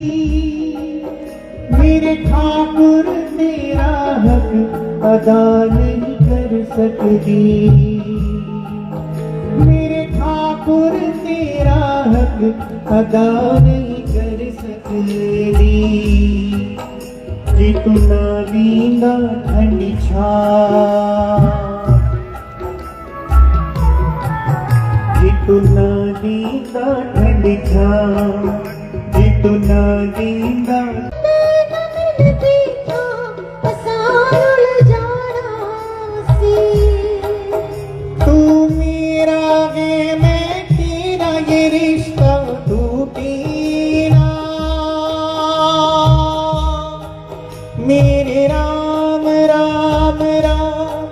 मेरे ठाकुर तेरा हक अदा नहीं कर सकती मेरे ठाकुर तेरा हक अदा नहीं कर सकती कि तू ना लींदा ठंडी छा जी तू ना लींदा ठंडी छा ਤੋਂ ਨਾ ਜਿੰਦਾ ਤੂੰ ਮੇਰਾ ਵੇ, ਮੈਂ ਤੇਰਾ ਇਹ ਰਿਸ਼ਤਾ ਮੇਰੇ ਰਾਮ ਰਾਮ ਰਾਮ,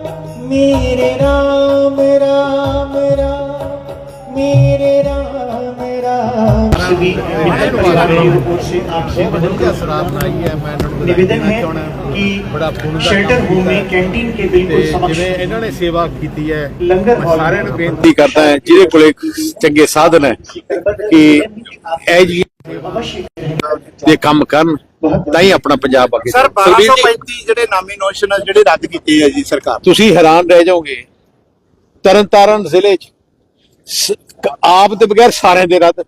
ਮੇਰੇ ਰਾਮ ਰਾਮ ਰਾਮ, ਮੇਰੇ ਰਾਮ ਰਾਮ। राम राम भी आपसे आपसे मुझे असरात आई है मैं ਇਹਨਾਂ ਨੂੰ निवेदन है ਚਾਹੁੰਦਾ कि ਬੜਾ ਪੁੰਨ ਦਾ शेल्टर ਕੰਮ होम ਕੀਤਾ में कैंटीन के ਤੇ बिल्कुल समक्ष ਜਿਵੇਂ ਇਹਨਾਂ ਨੇ ਸੇਵਾ ਕੀਤੀ ਹੈ ਲੰਗਰ ਮੈਂ ਹਾਲ ਸਾਰਿਆਂ ਨੂੰ ਵਿੱਚ ਬੇਨਤੀ ਬੇਨਤੀ ਕਰਦਾ ਹੈ ਜਿਹਦੇ ਕੋਲੇ ਚੰਗੇ ਸਾਧਨ ਹੈ ਕਿ ਇਹ ਜੀ अवश्य ਦੇ ਕੰਮ ਕਰਨ ਤਾਂ ਹੀ ਆਪਣਾ ਪੰਜਾਬ ਅੱਗੇ ਸਰ ਸੁਖਬੀਰ ਜੀ, 1235 ਜਿਹੜੇ ਨਾਮੀਨੇਸ਼ਨ ਜਿਹੜੇ ਰੱਦ ਕੀਤੇ ਆ ਜੀ ਸਰਕਾਰ ਤੁਸੀਂ ਹੈਰਾਨ ਰਹਿ ਜਾਓਗੇ ਤਰਨਤਾਰਨ ਜ਼ਿਲ੍ਹੇ 'ਚ ਸ- ਕ- ਆਪ ਦੇ ਬਗੈਰ ਸਾਰਿਆਂ ਦੇ ਰੱਦ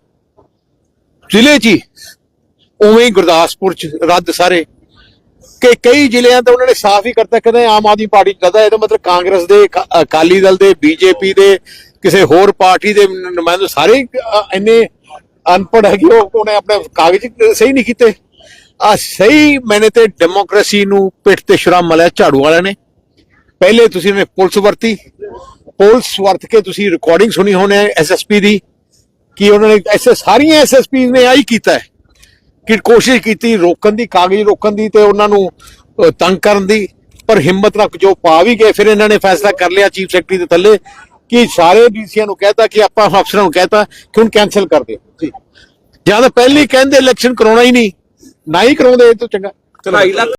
ਜ਼ਿਲ੍ਹੇ 'ਚ ਹੀ। ਉਵੇਂ ਹੀ ਗੁਰਦਾਸਪੁਰ 'ਚ ਰੱਦ ਸਾਰੇ। ਕਿ ਕਈ ਜ਼ਿਲ੍ਹਿਆਂ ਤੇ ਉਹਨਾਂ ਨੇ ਸਾਫ਼ ਹੀ ਕਰਤਾ, ਕਹਿੰਦੇ ਆਮ ਆਦਮੀ ਪਾਰਟੀ ਕਰਦਾ ਇਹਦਾ ਮਤਲਬ ਕਾਂਗਰਸ ਦੇ ਅਕਾਲੀ ਦਲ ਦੇ, ਬੀਜੇਪੀ ਦੇ, ਕਿਸੇ ਹੋਰ ਪਾਰਟੀ ਦੇ ਨ- ਨੁਮਾਇੰਦੇ ਸਾਰੇ ਇੰਨੇ ਅਨਪੜ੍ਹ ਹੈਗੇ, ਉਹ ਉਹਨੇ ਆਪਣੇ ਕਾਗਜ਼ ਸਹੀ ਨਹੀਂ ਕੀਤੇ। ਆ ਸਹੀ ਮੈਨੇ ਤੇ ਡੈਮੋਕ੍ਰੇਸੀ ਨੂੰ ਪਿੱਠ ਤੇ ਸ਼ਰਾਮ ਮਲਿਆ, ਝਾੜੂ ਵਾਲਿਆਂ ਨੇ। ਪਹਿਲੇ ਤੁਸੀਂ ਨੇ ਪੁਲਿਸ ਵਰਤੀ। ਪੁਲਿਸ ਵਰਤ ਕੇ ਤੁਸੀਂ ਰਿਕਾਰਡਿੰਗ ਸੁਣੀ ਹੋਣੀ ਐਸਐਸਪੀ ਦੀ। ਕਿ ਉਹਨਾਂ ਨੇ ਐਸੇ ਸਾਰੀਆਂ ਐਸਐਸਪੀ ਨੇ ਆਹੀ ਕੀਤਾ ਹੈ ਕਿ ਕੋਸ਼ਿਸ਼ ਕੀਤੀ ਰੋਕਣ ਦੀ, ਕਾਗਜ਼ ਰੋਕਣ ਦੀ ਤੇ ਉਹਨਾਂ ਨੂੰ ਤੰਗ ਕਰਨ ਦੀ, ਪਰ ਹਿੰਮਤ ਰੱਖ ਜੋ ਪਾ ਵੀ ਗਏ, ਫਿਰ ਇਹਨਾਂ ਨੇ ਫੈਸਲਾ ਕਰ ਲਿਆ ਚੀਫ ਸੈਕਟਰੀ ਦੇ ਥੱਲੇ ਕਿ ਸਾਰੇ ਡੀਸੀਆਂ ਨੂੰ ਕਹਿਤਾ ਕਿ ਆਪਾਂ ਅਫਸਰਾਂ ਨੂੰ ਕਹਿਤਾ ਕਿ ਹੁਣ ਕੈਨਸਲ ਕਰ ਦਿਓ। ਜੀ। ਜਾਂ ਤਾਂ ਪਹਿਲੇ ਕਹਿੰਦੇ ਇਲੈਕਸ਼ਨ ਕਰਾਉਣਾ ਹੀ ਨਹੀਂ, ਨਾ ਹੀ ਕਰਾਉਂਦੇ ਇਹ ਤੋਂ ਚੰਗਾ। 2.5 ਲੱਖ